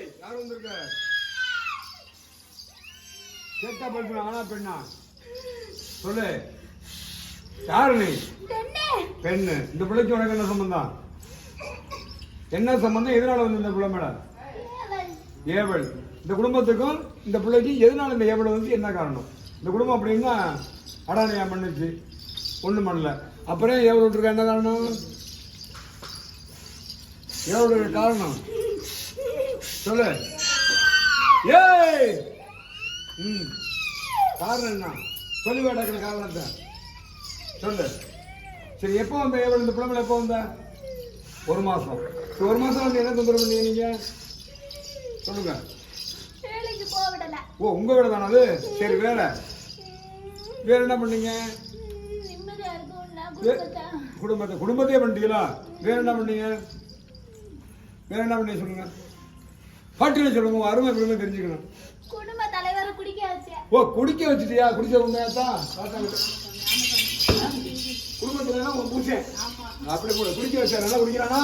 யார் வந்திருக்க? கேட்டா பேசுன ஆனா பெண்ணா? சொல்லு. யாரு நீ? பெண்ணே. இந்த பிள்ளைக்கு உனக்கு என்ன சம்பந்தம்? என்ன சம்பந்தம்? எதனால வந்து இந்த பிள்ளை மேல? ஏவல். இந்த குடும்பத்துக்கும் இந்த பிள்ளைக்கு எதனால இந்த ஏவல் வந்து என்ன காரணம்? இந்த குடும்பம் அப்படின்னா அடானியா பண்ணுச்சு? ஒண்ணும் பண்ணல. அப்புறம் ஏவல் விட்டுருக்க என்ன காரணம்? ஏவல் காரணம்? சொல்லு. ஏய்! ம். காரணம் என்ன? சொல்லி வேண்டாக்கிற காரணத்தை சொல்லு. சரி எப்போ வந்த? ஏவல் இந்த பிள்ளை எப்போ வந்த? ஒரு சரி, ஒரு மாசம் வந்து என்ன தொந்தரவு பண்ணீங்க நீங்க? சொல்லுங்க. ஓ உங்க வீடு தானே அது? சரி வேற வேற என்ன பண்ணீங்க? குடும்பத்தை? குடும்பத்தை குடும்பத்தையே பண்ணிட்டீங்களா? வேற என்ன பண்ணீங்க? வேற என்ன பண்ணீங்க சொல்லுங்க. பாட்டுன்னு சொல்லுங்க அருமை பெருமை தெரிஞ்சுக்கணும். குடும்ப தலைவரை குடிக்க வச்சேன். ஓ குடிக்க வச்சுட்டியா? குடிச்ச உண்மையாத்தான் குடும்பத்துல உங்க பூச்சேன் அப்படி கூட குடிக்க வச்சா நல்லா குடிக்கிறானா?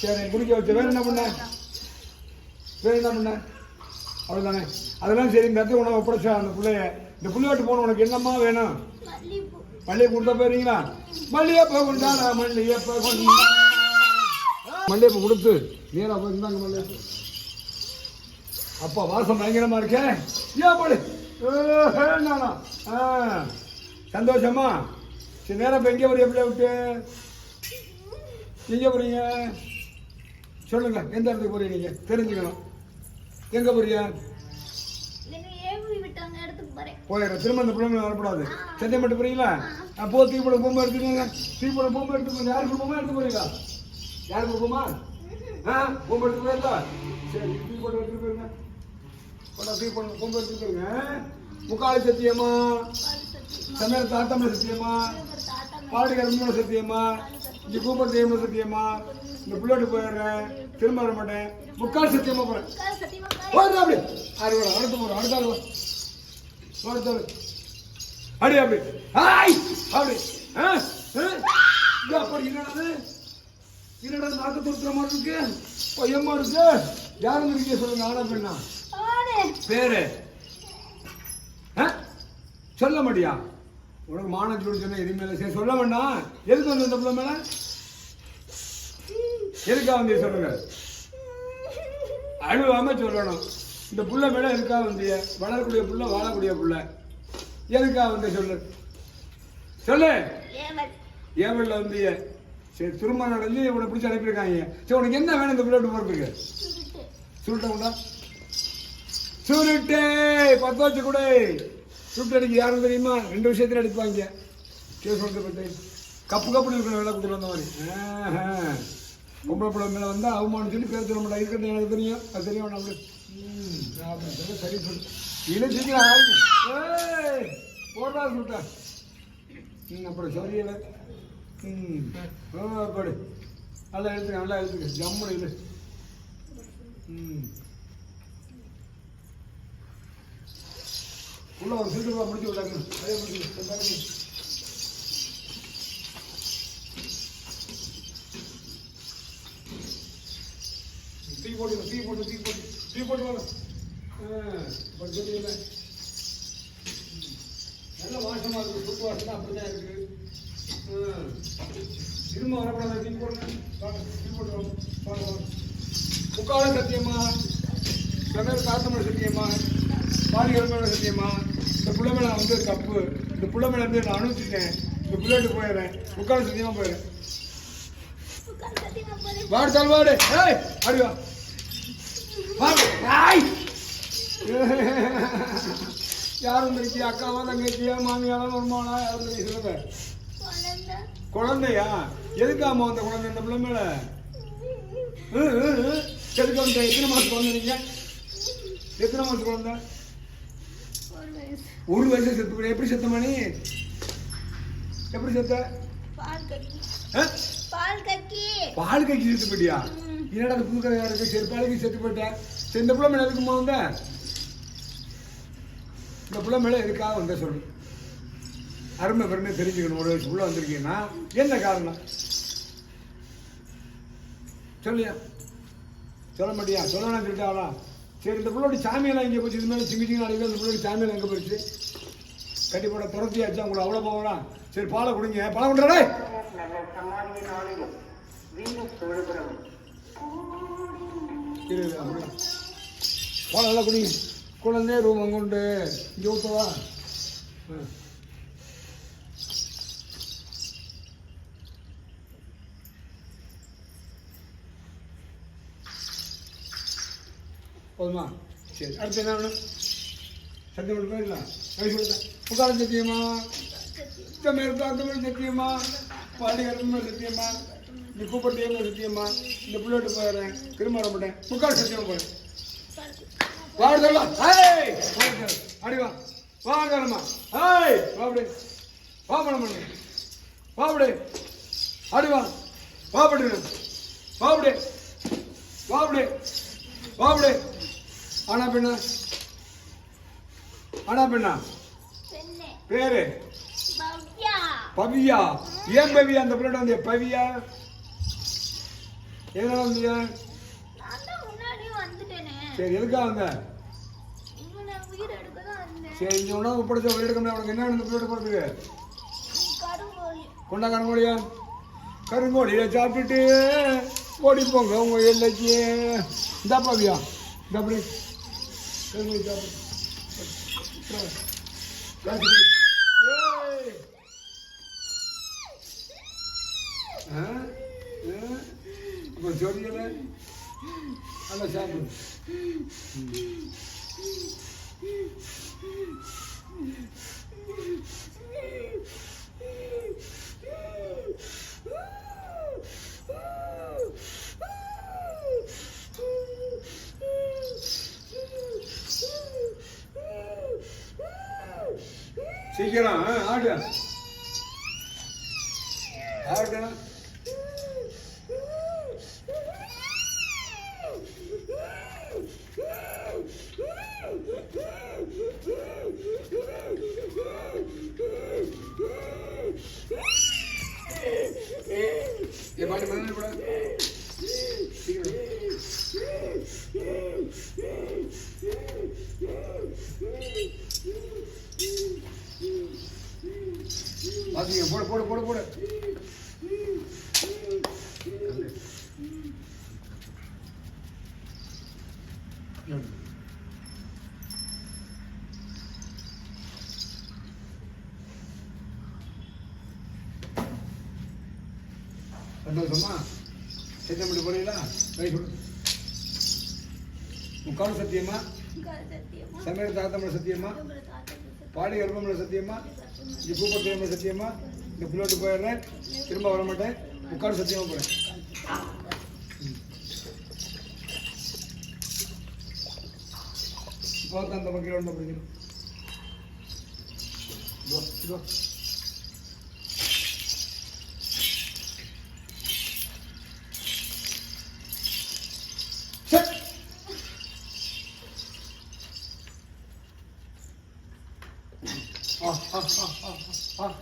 சரி குடிக்க வச்ச வேற என்ன பண்ண? வேற என்ன பண்ண? அவ்வளவுதானே. அதெல்லாம் சரி இந்த இடத்துல உனக்கு ஒப்படைச்சா அந்த பிள்ளைய. இந்த புள்ளியாட்டு போன உனக்கு என்னம்மா வேணும்? மல்லிகை கொடுத்தா போயிருங்களா மல்லிகைப்பூ கொண்டாடா மல்லிகைப்பூ கொண்டா மல்லிகைப்பூ கொடுத்து நேரா போய் இருந்தாங்க மல்லிகைப்பூ. அப்பா வாசம் பயங்கரமா இருக்கே. ஏன் போடு. நானா? ஆ. சந்தோஷமா சரி நேரம் இப்போ எங்கே போறீங்க? பிள்ளை விட்டு? எங்கே போறீங்க? சொல்லுங்க எந்த இடத்துக்கு போறீங்க நீங்க? தெரிஞ்சுக்கணும். எங்க போறீங்க? போயிடுறேன். திரும்ப அந்த பிள்ளைங்க வரக்கூடாது. சத்தியம் மட்டும் போறீங்களா அப்போ தீப்பட பொம்மை எடுத்துக்கோங்க தீப்பட பொம்மை எடுத்துக்கோங்க யாருக்கு பொம்மை எடுத்து போறீங்களா யாருக்கு பொம்மா? ஆ பொம்மை எடுத்து போயிருந்தா? சரி தீப்பட எடுத்து போயிருங்க. கொண்டா தீப்பட பொம்மை எடுத்து முக்காலி சத்தியமா சமையல் தாத்தம்ல சத்தியமா பாடி கரும்புல சத்தியமா இந்த கூப்பர் தெய்வம் சத்தியமா இந்த பிள்ளைட்டு போயிடுறேன் திரும்ப வர மாட்டேன். முக்கால் சத்தியமா போறேன். சத்தியமா அப்படி. ஆறு வரும் அடுத்து போறோம். அடுத்த ஆள் வரும் அடுத்த ஆள். அடி அப்படி. ஆய்! அப்படி. ஆ இது அப்படி என்னடா என்னடா நாக்கு தொடுத்துற மாதிரி இருக்கு. பையமா இருக்கு. யாரும் இருக்கீங்க சொல்லுங்க ஆனா பெண்ணா? பேரு? சொல்ல மாட்டியா? உனக்கு மானத்தோடு சொன்ன இனிமேல சரி சொல்ல வேண்டாம். எதுக்கு வந்து இந்த பிள்ளை மேல? எதுக்காக வந்து சொல்லுங்க? அழுவாம சொல்லணும். இந்த புள்ள மேல எதுக்காக வந்திய? வளரக்கூடிய புள்ள வாழக்கூடிய புள்ள. எதுக்காக வந்து சொல்லு? சொல்லு. ஏவல்ல வந்திய. சரி திருமணம் நடந்து உன்னை பிடிச்சி அனுப்பியிருக்காங்க. சரி உனக்கு என்ன வேணும் இந்த பிள்ளை போறதுக்கு? சுருட்டு உண்டா? சுருட்டே பத்து வச்சு கூட. சுருட்டு அடிக்க யாரும் தெரியுமா? ரெண்டு விஷயத்துல அடிப்பாங்க. கேஸ் வந்து பத்து கப்பு கப்புன்னு இருக்கணும் வேலை கொடுத்துட்டு வந்த மாதிரி. ஆஹா. பொம்பளை பிள்ளை மேலே வந்தால் அவமானம் சொல்லி பேர் சொல்ல மாட்டா இருக்கிறது எனக்கு தெரியும். அது தெரியும் நம்மளுக்கு ம், சரி சொல்லு. இல்லை ஏய் போடுறா சுட்டா ம் அப்புறம் சரியலை. ம் ஓ படு. நல்லா எழுத்துக்க நல்லா எழுத்துக்க. ஜம்முன்னு இல்லை ம். உள்ள ஒரு சீட்டு முடிச்சு விட்டாங்க அதே முடிச்சு தீ போட்டு தீ போட்டு தீ போட்டு. தீ போட்டு வாங்க. ஆ நல்ல வாசமா இருக்கு. சூப்பு வாசனை அப்படிதான் இருக்கு. ஆ. திரும்ப வரக்கூடாது. தீ போடுங்க. தீ போட்டு வாங்க. வாங்க முக்கால சத்தியமா? சமையல் காத்தமலை சத்தியமா? பாலிகரமான சத்தியமா இந்த புள்ள மேல நான் வந்து தப்பு. இந்த புள்ள வந்து நான் அனுப்பிச்சிட்டேன். இந்த புள்ளைட்டு போயிடுறேன். உட்காந்து சத்தியமா போயிடுறேன் வாடு தாள் வாடு. ஏய் அடிவா ஆய் யாரும் இருக்கி அக்காவா தங்கச்சியா மாமியாவா வருமானா யாரும் இருக்கு சொல்லுங்க. குழந்தையா? எதுக்காம அந்த குழந்தை இந்த பிள்ளை மேல? எதுக்கு எத்தனை மாசம் குழந்தை நீங்க? எத்தனை மாசம் குழந்தை ஒரு வயசு செத்து போய் எப்படி செத்த மணி? எப்படி செத்த? பால் கக்கி செத்து போயிட்டியா? ம். என்னடா அது புது கதையா இருக்கு? சரி பாலுக்கு செத்து போயிட்டேன். சரி இந்த பிள்ளை மேல எதுக்குமா வந்த? இந்த பிள்ளை மேல எதுக்காக வந்த சொல்லு. அருமை பெருமை தெரிஞ்சுக்கணும். ஒரு வயசு உள்ள வந்திருக்கீங்கன்னா என்ன காரணம்? சொல்லியா? சொல்ல மாட்டியா? சொல்லணும் சொல்லிட்டாங்களா சரி இந்த பிள்ளோட சாமியெல்லாம் இங்கே போச்சு? இது மேலே சிங்கி சிங்கி நாளைக்கு இந்த பிள்ளோட சாமியெல்லாம் எங்கே போயிடுச்சு? கட்டி போட துரத்தியாச்சு? உங்களை அவ்வளோ போகலாம் சரி பாலை குடிங்க. பாலை கொண்டாடே பாலை நல்லா குடிங்க. குழந்தை ரூம் அங்கவுண்டு இங்கே ஊற்றவா ஆ. போதுமா? சரி அடுத்து என்ன வேணும்? சத்தியம் மட்டும் இல்லை கை கொடுத்தேன் உட்கார சத்தியமா? தமிழ் தமிழ் சத்தியமா? பாடி கருத்து சத்தியமா? இந்த கூப்பிட்டியமா சத்தியமா? இந்த பிள்ளைட்டு போயிடுறேன் திரும்ப வர மாட்டேன். முக்கால் சத்தியமா போறேன் வாடு சொல்லலாம் ஏய்! அடி வா. வா காரமா ஏய்! வா அப்படி. வாபடி வாபடி வாபடி வா ஆனா பெண்ணா? ஆனா பெண்ணா? பேரு? பவ்யா. ஏன் பவியா? அந்த பிள்ளை வந்து பவியா? எதனால வந்தியா? சரி எதுக்காக வந்த? உயிர் எடுக்க சரி இங்க உணவு படிச்ச ஒரு எடுக்கணும் உனக்கு என்ன இந்த பிள்ளை கருங்கோழி. கொண்டா கருங்கோழியா? கருங்கோழியை சாப்பிட்டுட்டு ஓடி போங்க உங்க எல்லைக்கு. இந்த பவியா. இந்த அப்படி கருங்கோழி சாப்பிட்டு ஏய். ஆ? ஆ? அப்ப சொரியல நல்லா சாப்பிடு சீக்கிரம் ஆடு. ஆடு ஏ பாட்டு மணி கூட பாத்தீங்க போடு போடு போடு போடு. சந்தோஷமா? சத்தியம் போறீங்களா ரைட் முக்கால் சத்தியமா? சமையல் தாத்தமிழ சத்தியமா? பாடி கர்ப்பமில்ல சத்தியமா? இங்கே கூப்பிட்டு சத்தியமா. இந்த புள்ளோட்டு போயிடுறேன். திரும்ப வர மாட்டேன். உட்காந்து சத்தியமா போறேன். இப்போ அந்த பக்கம் ஒன்று பிடிக்கணும் இதோ, இதோ. சரி. ஆ ஆ ஆ ஆ ஆ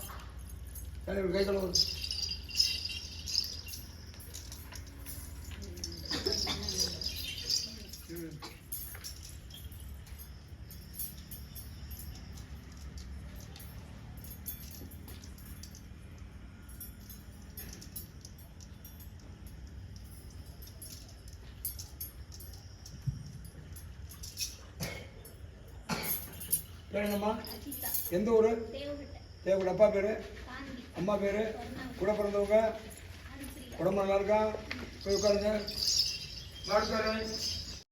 கை கை கழுவு அஜிதா எந்த ஊர்? தேவகுட அப்பா பேர்? காந்தி. அம்மா பேர்? கூட பிறந்தவங்க? உடம்பு நல்லா இருக்கா? போய் உட்காருங்க. உட்காரு